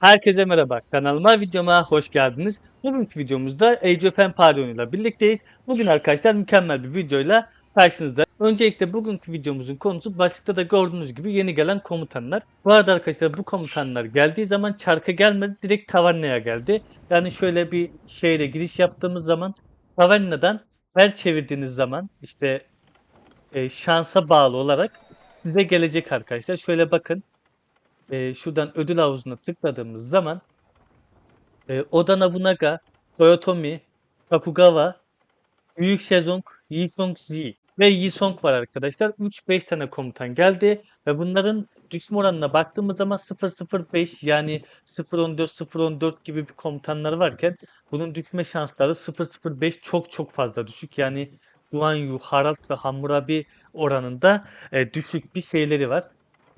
Herkese merhaba. Kanalıma, videoma hoş geldiniz. Bugünkü videomuzda Age of Empire ile birlikteyiz. Bugün arkadaşlar mükemmel bir videoyla karşınızda. Öncelikle bugünkü videomuzun konusu başlıkta da gördüğünüz gibi yeni gelen komutanlar. Bu arada arkadaşlar bu komutanlar geldiği zaman çarka gelmedi direkt Taverna'ya geldi. Yani şöyle bir şeyle giriş yaptığımız zaman Taverna'dan her çevirdiğiniz zaman işte e, şansa bağlı olarak size gelecek arkadaşlar. Şöyle bakın e, şuradan ödül havuzuna tıkladığımız zaman e, Oda Nobunaga, Toyotomi, Tokugawa, Büyük Sezong, Yisong Zi ve Yisong var arkadaşlar. 3-5 tane komutan geldi ve bunların düşme oranına baktığımız zaman 0-0-5 yani 0-14-0-14 gibi bir komutanlar varken bunun düşme şansları 0-0-5 çok çok fazla düşük. Yani Guan Yu, Harald ve Hammurabi oranında e, düşük bir şeyleri var.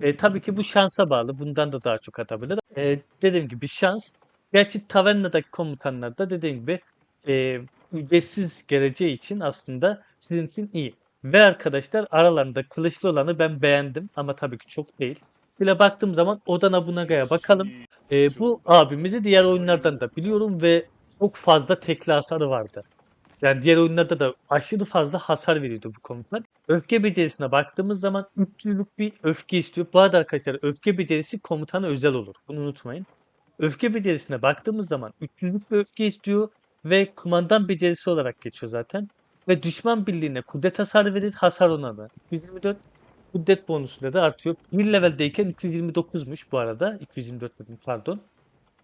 E, tabii ki bu şansa bağlı. Bundan da daha çok atabilir. E, dediğim gibi şans. Gerçi Taverna'daki komutanlar da dediğim gibi e, ücretsiz geleceği için aslında sizin için iyi. Ve arkadaşlar aralarında kılıçlı olanı ben beğendim ama tabii ki çok değil. Şöyle baktığım zaman Oda Nobunaga'ya bakalım. E, bu abimizi diğer oyunlardan da biliyorum ve çok fazla tekli hasarı vardı. Yani diğer oyunlarda da aşırı fazla hasar veriyordu bu komutan. Öfke becerisine baktığımız zaman 300'lük bir öfke istiyor. Bu arada arkadaşlar öfke becerisi komutana özel olur. Bunu unutmayın. Öfke becerisine baktığımız zaman 300'lük bir öfke istiyor ve kumandan becerisi olarak geçiyor zaten. Ve düşman birliğine kudret hasarı verir. Hasar ona da. 224 kudret bonusuyla da artıyor. Bir leveldeyken 229'muş bu arada. 224 dedim pardon.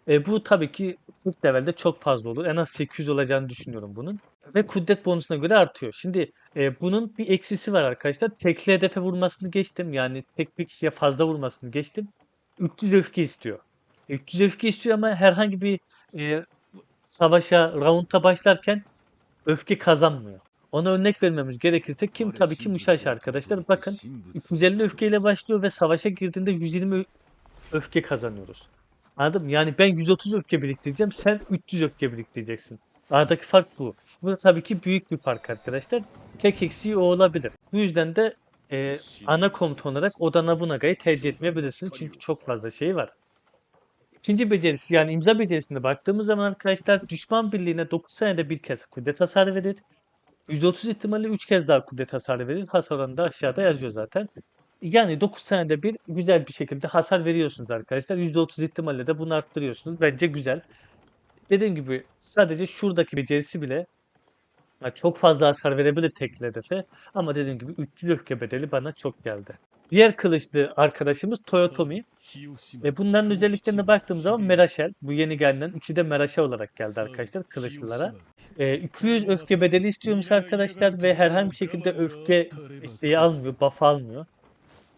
E, bu tabii ki 40 levelde çok fazla olur. En az 800 olacağını düşünüyorum bunun. Ve kudret bonusuna göre artıyor. Şimdi e, bunun bir eksisi var arkadaşlar. Tekli hedefe vurmasını geçtim. Yani tek bir kişiye fazla vurmasını geçtim. 300 öfke istiyor. E, 300 öfke istiyor ama herhangi bir e, savaşa, round'a başlarken öfke kazanmıyor. Ona örnek vermemiz gerekirse kim? Tabii ki Musashi arkadaşlar. Bakın 250 öfkeyle başlıyor ve savaşa girdiğinde 120 öfke kazanıyoruz. Anladın mı? Yani ben 130 öfke biriktireceğim, sen 300 öfke biriktireceksin. Aradaki fark bu. Bu da tabii ki büyük bir fark arkadaşlar. Tek eksiği o olabilir. Bu yüzden de e, ana komutan olarak Oda Nobunaga'yı tercih etmeyebilirsiniz. Çünkü çok fazla şey var. İkinci becerisi yani imza becerisine baktığımız zaman arkadaşlar düşman birliğine 9 saniyede bir kez kudret hasarı verir. %30 ihtimalle 3 kez daha kudret hasarı verir. Hasar oranı da aşağıda yazıyor zaten. Yani 9 senede bir güzel bir şekilde hasar veriyorsunuz arkadaşlar. %30 ihtimalle de bunu arttırıyorsunuz. Bence güzel. Dediğim gibi sadece şuradaki becerisi bile ya çok fazla hasar verebilir tekli hedefe. Ama dediğim gibi 300 öfke bedeli bana çok geldi. Diğer kılıçlı arkadaşımız Toyotomi. Ve bunların özelliklerine baktığım zaman Meraşel. Bu yeni gelen üçü de Meraşel olarak geldi arkadaşlar kılıçlılara. E, 200 öfke bedeli istiyormuş arkadaşlar ve herhangi bir şekilde öfke isteği almıyor, buff almıyor.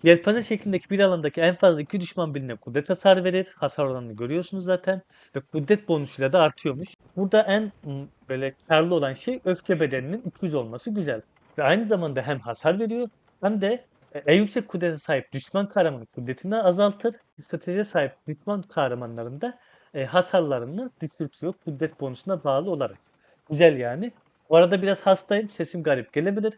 Yelpaze şeklindeki bir alandaki en fazla iki düşman birine kudret hasar verir. Hasar oranını görüyorsunuz zaten. Ve kudret bonusuyla da artıyormuş. Burada en m, böyle karlı olan şey öfke bedelinin 200 olması güzel. Ve aynı zamanda hem hasar veriyor hem de e, en yüksek kudrete sahip düşman kahramanın kudretini azaltır. Stratejiye sahip düşman kahramanların da e, hasarlarını düşürtüyor kudret bonusuna bağlı olarak. Güzel yani. Bu arada biraz hastayım. Sesim garip gelebilir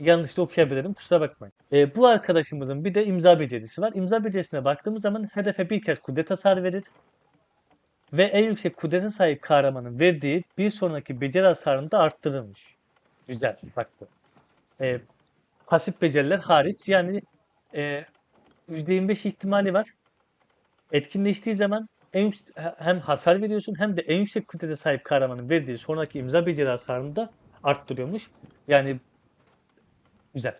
yanlış okuyabilirim kusura bakmayın. E, bu arkadaşımızın bir de imza becerisi var. İmza becerisine baktığımız zaman hedefe bir kez kudret hasarı verir. Ve en yüksek kudrete sahip kahramanın verdiği bir sonraki beceri hasarını da arttırılmış. Güzel baktım. E, pasif beceriler hariç yani e, %25 ihtimali var. Etkinleştiği zaman en yüksek, hem hasar veriyorsun hem de en yüksek kudrete sahip kahramanın verdiği sonraki imza beceri hasarını da arttırıyormuş. Yani Güzel.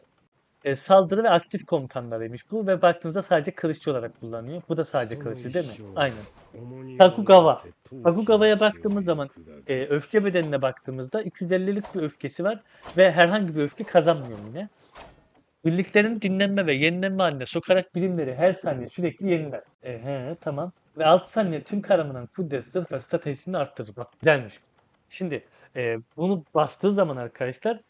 E, saldırı ve aktif komutanlarıymış bu ve baktığımızda sadece kılıççı olarak kullanıyor. Bu da sadece kılıççı değil mi? Aynen. Takugawa. Takugawa'ya baktığımız zaman e, öfke bedeline baktığımızda 250'lik bir öfkesi var ve herhangi bir öfke kazanmıyor yine. Birliklerin dinlenme ve yenilenme haline sokarak birimleri her saniye sürekli yeniler. E, he, tamam. Ve 6 saniye tüm kahramanın kudret, zırh ve stratejisini arttırır. Bak güzelmiş. Şimdi e, bunu bastığı zaman arkadaşlar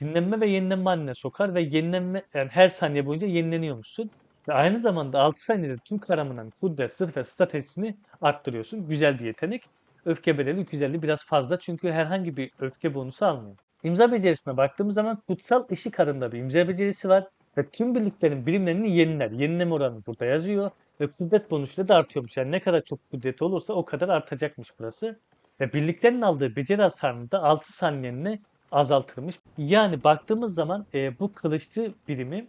dinlenme ve yenilenme haline sokar ve yenilenme yani her saniye boyunca yenileniyormuşsun. Ve aynı zamanda 6 saniyede tüm kahramanın kudret, zırh ve stratejisini arttırıyorsun. Güzel bir yetenek. Öfke bedeli 250 biraz fazla çünkü herhangi bir öfke bonusu almıyor. İmza becerisine baktığımız zaman kutsal ışık adında bir imza becerisi var ve tüm birliklerin birimlerini yeniler. Yenileme oranı burada yazıyor. Ve kudret bonusuyla da artıyormuş. Yani ne kadar çok kudreti olursa o kadar artacakmış burası. Ve birliklerin aldığı beceri hasarını da 6 saniyeliğine azaltırmış. Yani baktığımız zaman e, bu kılıççı birimi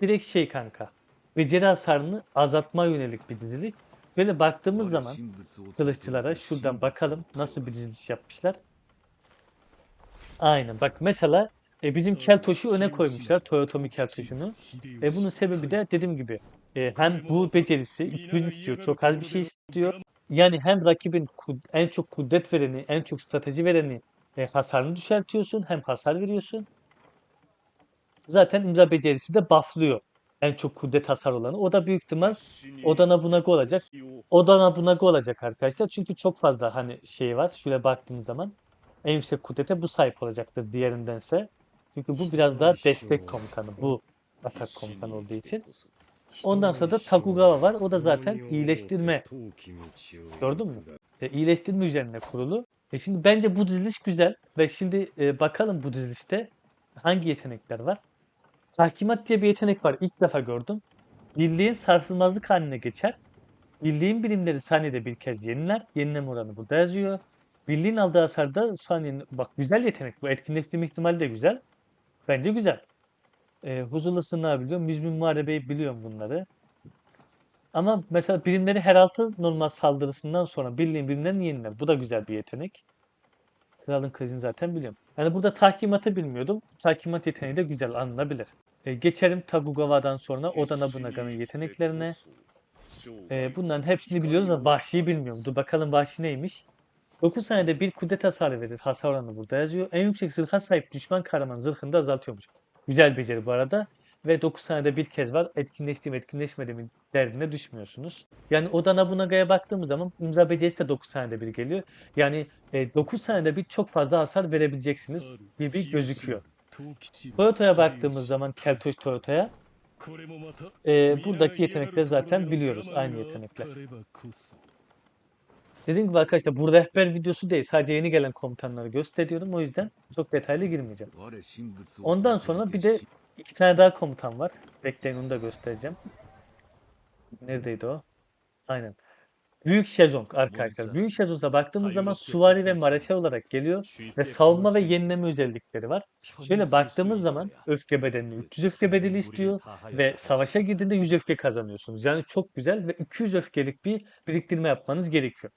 direkt şey kanka. Beceri hasarını azaltma yönelik bir dizilik. Böyle baktığımız zaman kılıççılara şuradan bakalım nasıl bir diziliş yapmışlar. Aynen bak mesela e, bizim Keltoş'u öne koymuşlar. Toyotomi Keltoş'unu. Ve bunun sebebi de dediğim gibi e, hem bu becerisi 2000 istiyor. Çok az bir şey istiyor. Yani hem rakibin en çok kudret vereni, en çok strateji vereni e, hasarını düşertiyorsun. Hem hasar veriyorsun. Zaten imza becerisi de bufflıyor. En çok kudret hasar olanı. O da büyük ihtimal Odana Bunaga olacak. Odana Bunaga olacak arkadaşlar. Çünkü çok fazla hani şey var. Şöyle baktığınız zaman en yüksek kudrete bu sahip olacaktır diğerindense. Çünkü bu biraz daha destek komutanı. Bu atak komutanı olduğu için. Ondan sonra da Takugawa var. O da zaten iyileştirme. Gördün mü? E, iyileştirme üzerine kurulu. E şimdi bence bu diziliş güzel. Ve şimdi e, bakalım bu dizilişte hangi yetenekler var. Tahkimat diye bir yetenek var. İlk defa gördüm. Birliğin sarsılmazlık haline geçer. Birliğin birimleri saniyede bir kez yeniler. Yenileme oranı burada yazıyor. Birliğin aldığı hasarda saniyenin... Bak güzel yetenek. Bu etkinleştirme ihtimali de güzel. Bence güzel. E, huzurlu sınır biliyorum. Müzmin muharebeyi biliyorum bunları. Ama mesela birimleri her altı normal saldırısından sonra birliğin birimlerini yeniler. Bu da güzel bir yetenek. Kralın kılıcını zaten biliyorum. Yani burada tahkimatı bilmiyordum. Tahkimat yeteneği de güzel anılabilir. E, geçelim Tagugawa'dan sonra Oda Nobunaga'nın yeteneklerine. E, bunların hepsini biliyoruz ama Vahşi'yi bilmiyorum. Dur bakalım Vahşi neymiş? 9 saniyede bir kudret hasarı verir. Hasar oranı burada yazıyor. En yüksek zırha sahip düşman kahraman zırhını da azaltıyormuş. Güzel beceri bu arada. Ve 9 saniyede bir kez var. Etkinleşti mi etkinleşmedi mi derdine düşmüyorsunuz. Yani Oda Nobunaga'ya baktığımız zaman imza becerisi de 9 saniyede bir geliyor. Yani e, 9 saniyede bir çok fazla hasar verebileceksiniz gibi gözüküyor. Toyota'ya baktığımız zaman Keltoş Toyota'ya e, buradaki yetenekleri zaten biliyoruz. Aynı yetenekler. Dediğim gibi arkadaşlar bu rehber videosu değil. Sadece yeni gelen komutanları gösteriyorum. O yüzden çok detaylı girmeyeceğim. Ondan sonra bir de iki tane daha komutan var. Bekleyin onu da göstereceğim. Neredeydi o? Aynen. Büyük Şezong arkadaşlar. Büyük Şezong'a baktığımız zaman Suvari ve Mareşal olarak geliyor ve savunma ve yenileme özellikleri var. Şöyle baktığımız zaman öfke bedelini 300 öfke bedeli istiyor ve savaşa girdiğinde 100 öfke kazanıyorsunuz. Yani çok güzel ve 200 öfkelik bir biriktirme yapmanız gerekiyor.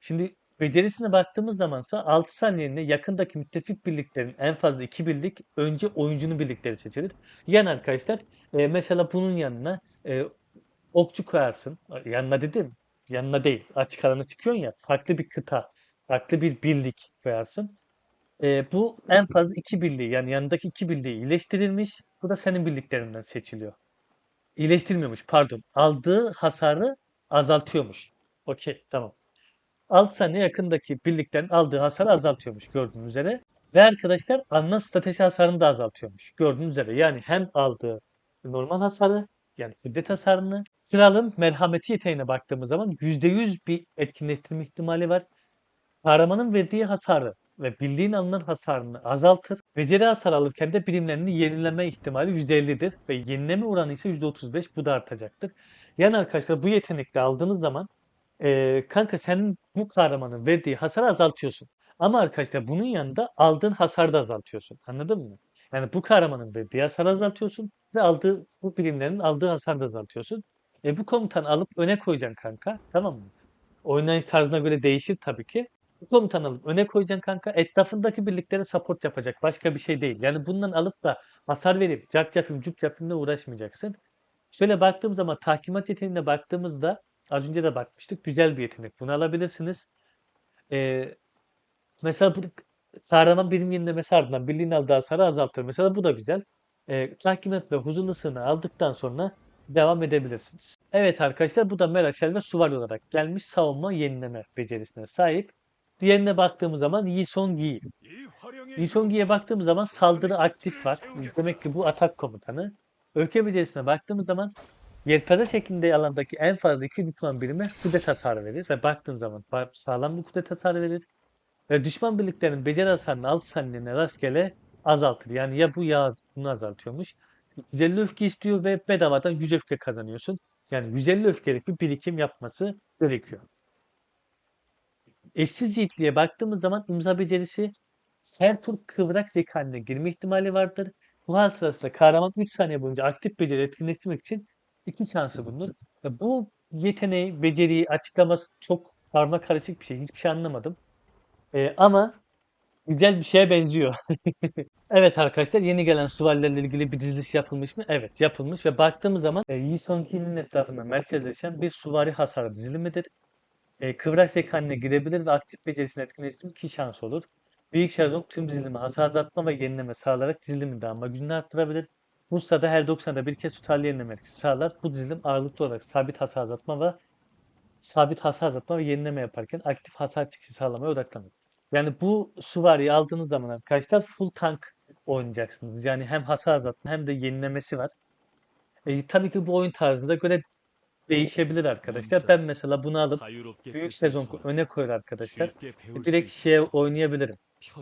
Şimdi becerisine baktığımız zamansa 6 saniyede yakındaki müttefik birliklerin en fazla 2 birlik önce oyuncunun birlikleri seçilir. Yani arkadaşlar e, mesela bunun yanına e, okçu koyarsın. Yanına dedim. Yanına değil. Açık alana çıkıyorsun ya. Farklı bir kıta. Farklı bir birlik koyarsın. E, bu en fazla iki birliği yani yanındaki iki birliği iyileştirilmiş. Bu da senin birliklerinden seçiliyor. İyileştirmiyormuş pardon. Aldığı hasarı azaltıyormuş. Okey tamam. 6 saniye yakındaki birlikten aldığı hasarı azaltıyormuş gördüğünüz üzere. Ve arkadaşlar alınan strateji hasarını da azaltıyormuş gördüğünüz üzere. Yani hem aldığı normal hasarı yani şiddet hasarını kralın merhameti yeteneğine baktığımız zaman %100 bir etkinleştirme ihtimali var. Kahramanın verdiği hasarı ve birliğin alınan hasarını azaltır. Beceri hasar alırken de birimlerini yenileme ihtimali %50'dir ve yenileme oranı ise %35 bu da artacaktır. Yani arkadaşlar bu yetenekle aldığınız zaman kanka senin bu kahramanın verdiği hasarı azaltıyorsun. Ama arkadaşlar bunun yanında aldığın hasarı da azaltıyorsun. Anladın mı? Yani bu kahramanın verdiği hasarı azaltıyorsun ve aldığı bu birimlerin aldığı hasarı da azaltıyorsun. E bu komutanı alıp öne koyacaksın kanka. Tamam mı? Oynayış tarzına göre değişir tabii ki. Bu komutanı alıp öne koyacaksın kanka. Etrafındaki birliklere support yapacak. Başka bir şey değil. Yani bundan alıp da hasar verip cak yapayım cup yapayımla uğraşmayacaksın. Şöyle baktığım zaman tahkimat yeteneğine baktığımızda az önce de bakmıştık. Güzel bir yetenek. Bunu alabilirsiniz. Ee, mesela bu kahraman birim yenilemesi ardından birliğin aldığı hasarı azaltır. Mesela bu da güzel. Ee, tahkimat ve huzurlu sığınağı aldıktan sonra devam edebilirsiniz. Evet arkadaşlar bu da Meraşel ve Suvari olarak gelmiş savunma yenileme becerisine sahip. Diğerine baktığımız zaman Yi Song Yi. Yi Song Yi'ye baktığımız zaman saldırı aktif var. Demek ki bu atak komutanı. Öfke becerisine baktığımız zaman yelpaze şeklinde alandaki en fazla iki düşman birime kudret hasarı verir ve baktığın zaman sağlam bir kudret hasarı verir. Ve düşman birliklerin beceri hasarını 6 saniyene rastgele azaltır. Yani ya bu ya bunu azaltıyormuş. 150 öfke istiyor ve bedavadan 100 öfke kazanıyorsun. Yani 150 öfkelik bir birikim yapması gerekiyor. Eşsiz yiğitliğe baktığımız zaman imza becerisi her tur kıvrak zeka haline girme ihtimali vardır. Bu hal sırasında kahraman 3 saniye boyunca aktif beceri etkinleştirmek için iki şansı bulunur. Ve bu yeteneği, beceriyi açıklaması çok karma karışık bir şey. Hiçbir şey anlamadım. Ee, ama güzel bir şeye benziyor. Evet arkadaşlar yeni gelen süvarilerle ilgili bir diziliş yapılmış mı? Evet yapılmış ve baktığımız zaman e, Yi Sung-hee etrafında merkezleşen bir süvari hasarı dizilimidir. E, kıvrak zeka haline girebilir ve aktif becerisini etkinleştirmek 2 şans olur. Büyük Sherlock tüm dizilimi hasar azaltma ve yenileme sağlayarak dizilimin dağılma gücünü arttırabilir. Bu sırada her 90'da bir kez tutarlı yenileme etkisi sağlar. Bu dizilim ağırlıklı olarak sabit hasar azaltma ve sabit hasar azaltma ve yenileme yaparken aktif hasar çıkışı sağlamaya odaklanır. Yani bu süvariyi aldığınız zaman arkadaşlar full tank oynayacaksınız. Yani hem hasar azaltma hem de yenilemesi var. E, tabii ki bu oyun tarzına göre değişebilir arkadaşlar. Ben mesela bunu alıp büyük sezon öne koyar arkadaşlar. E, direkt şeye oynayabilirim.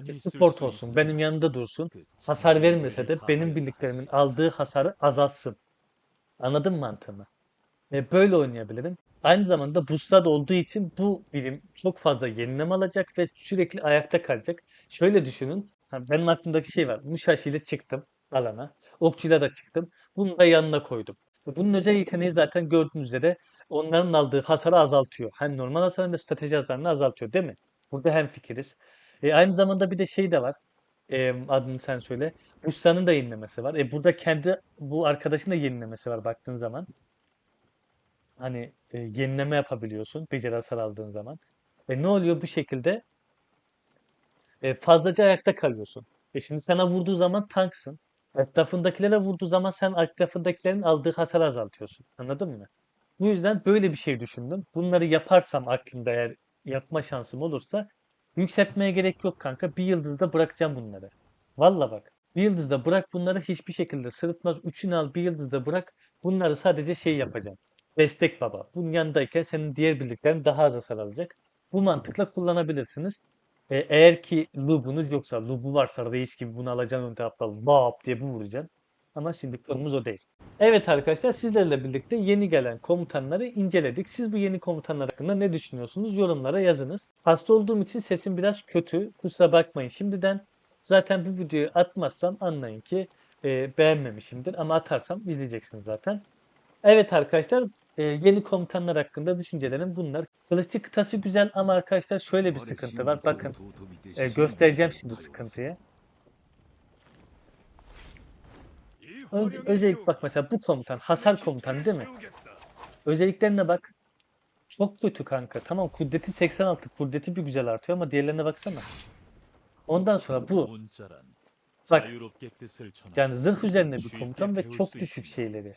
E, sport olsun, benim yanımda dursun. Hasar vermese de benim birliklerimin aldığı hasarı azaltsın. Anladın mı mantığımı? E, böyle oynayabilirim. Aynı zamanda boostlar olduğu için bu birim çok fazla yenileme alacak ve sürekli ayakta kalacak. Şöyle düşünün. Benim aklımdaki şey var. Mushashi ile çıktım alana. Okçuyla da çıktım. Bunu da yanına koydum. Ve Bunun özel yeteneği zaten gördüğünüz üzere onların aldığı hasarı azaltıyor. Hem normal hasarını hem de strateji hasarını azaltıyor değil mi? Burada hem fikiriz. E, aynı zamanda bir de şey de var. E, adını sen söyle. Bustanın da yenilemesi var. E, burada kendi bu arkadaşın da yenilemesi var baktığın zaman. Hani e, yenileme yapabiliyorsun beceri hasar aldığın zaman. E, ne oluyor bu şekilde? E, fazlaca ayakta kalıyorsun. E şimdi sana vurduğu zaman tanksın. Etrafındakilere vurduğu zaman sen etrafındakilerin aldığı hasarı azaltıyorsun. Anladın mı? Bu yüzden böyle bir şey düşündüm. Bunları yaparsam aklımda eğer yapma şansım olursa yükseltmeye gerek yok kanka. Bir yıldızda bırakacağım bunları. Valla bak. Bir yıldızda bırak bunları hiçbir şekilde sırıtmaz. Üçünü al bir yıldızda bırak. Bunları sadece şey yapacağım. Destek baba. Bunun yanındayken senin diğer birliklerin daha az hasar alacak. Bu mantıkla kullanabilirsiniz. E, eğer ki lubunuz yoksa, lubu varsa reis gibi bunu alacaksın ön tarafta vap diye bir vuracaksın. Ama şimdi konumuz o değil. Evet arkadaşlar sizlerle birlikte yeni gelen komutanları inceledik. Siz bu yeni komutanlar hakkında ne düşünüyorsunuz? Yorumlara yazınız. Hasta olduğum için sesim biraz kötü. Kusura bakmayın şimdiden. Zaten bu videoyu atmazsam anlayın ki e, beğenmemişimdir. Ama atarsam izleyeceksiniz zaten. Evet arkadaşlar e, yeni komutanlar hakkında düşüncelerim bunlar. Kılıççı kıtası güzel ama arkadaşlar şöyle bir sıkıntı var. Bakın e, göstereceğim şimdi sıkıntıyı. Önce, özellikle bak mesela bu komutan hasar komutanı değil mi? Özelliklerine bak. Çok kötü kanka. Tamam kudreti 86. Kudreti bir güzel artıyor ama diğerlerine baksana. Ondan sonra bu. Bak. Yani zırh üzerine bir komutan ve çok düşük şeyleri.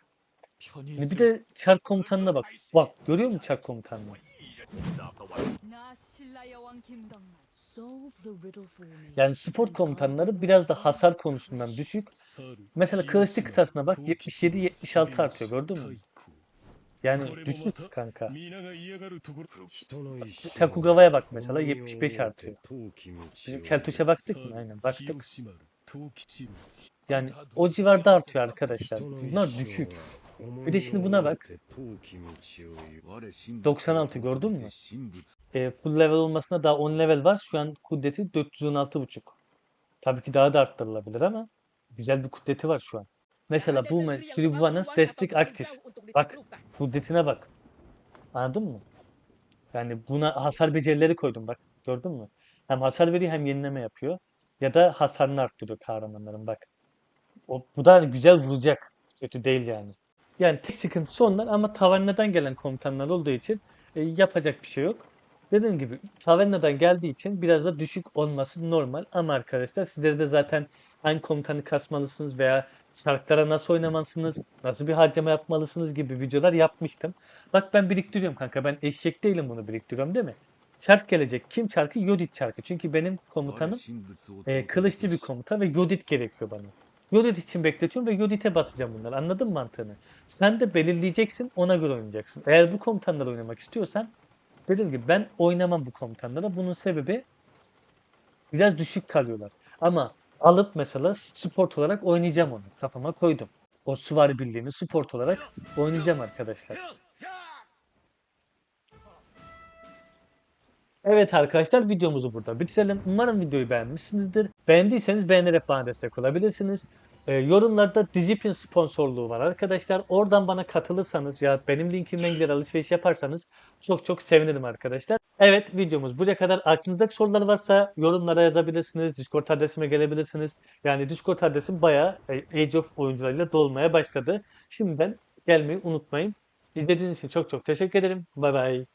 Şimdi bir de çark komutanına bak. Bak görüyor musun çark komutanını? Yani spor komutanları biraz da hasar konusundan düşük. Mesela klasik kıtasına bak 77-76 artıyor gördün mü? Yani düşük kanka. Takugawa'ya bak mesela 75 artıyor. Bizim Keltoş'a baktık mı? Aynen baktık. Yani o civarda artıyor arkadaşlar. Bunlar düşük. Bir de şimdi buna bak. 96 gördün mü? E, full level olmasına daha 10 level var. Şu an kudreti 416.5. Tabii ki daha da arttırılabilir ama güzel bir kudreti var şu an. Mesela bu Tribhuvan'ın destek aktif. Bak kudretine bak. Anladın mı? Yani buna hasar becerileri koydum bak. Gördün mü? Hem hasar veriyor hem yenileme yapıyor. Ya da hasarını arttırıyor kahramanların bak. O, bu da hani güzel vuracak. Kötü değil yani. Yani tek sıkıntısı onlar ama tavernadan gelen komutanlar olduğu için e, yapacak bir şey yok. Dediğim gibi tavernadan geldiği için biraz da düşük olması normal ama arkadaşlar sizlere de zaten hangi komutanı kasmalısınız veya şarkılara nasıl oynamalısınız, nasıl bir harcama yapmalısınız gibi videolar yapmıştım. Bak ben biriktiriyorum kanka ben eşek değilim bunu biriktiriyorum değil mi? Çark gelecek. Kim çarkı? Yodit çarkı. Çünkü benim komutanım e, kılıçlı bir komuta ve Yodit gerekiyor bana. Yodit için bekletiyorum ve Yodit'e basacağım bunları. Anladın mı mantığını? Sen de belirleyeceksin, ona göre oynayacaksın. Eğer bu komutanları oynamak istiyorsan, dediğim gibi ben oynamam bu komutanlara. Bunun sebebi biraz düşük kalıyorlar. Ama alıp mesela sport olarak oynayacağım onu. Kafama koydum. O süvari birliğini sport olarak oynayacağım arkadaşlar. Evet arkadaşlar videomuzu burada bitirelim. Umarım videoyu beğenmişsinizdir. Beğendiyseniz beğenerek bana destek olabilirsiniz. Ee, yorumlarda Digipin sponsorluğu var arkadaşlar. Oradan bana katılırsanız ya benim linkimden gider alışveriş yaparsanız çok çok sevinirim arkadaşlar. Evet videomuz buraya kadar. Aklınızdaki sorular varsa yorumlara yazabilirsiniz. Discord adresime gelebilirsiniz. Yani Discord adresim bayağı e, Age of oyuncularıyla dolmaya başladı. Şimdiden gelmeyi unutmayın. İzlediğiniz için çok çok teşekkür ederim. Bay bay.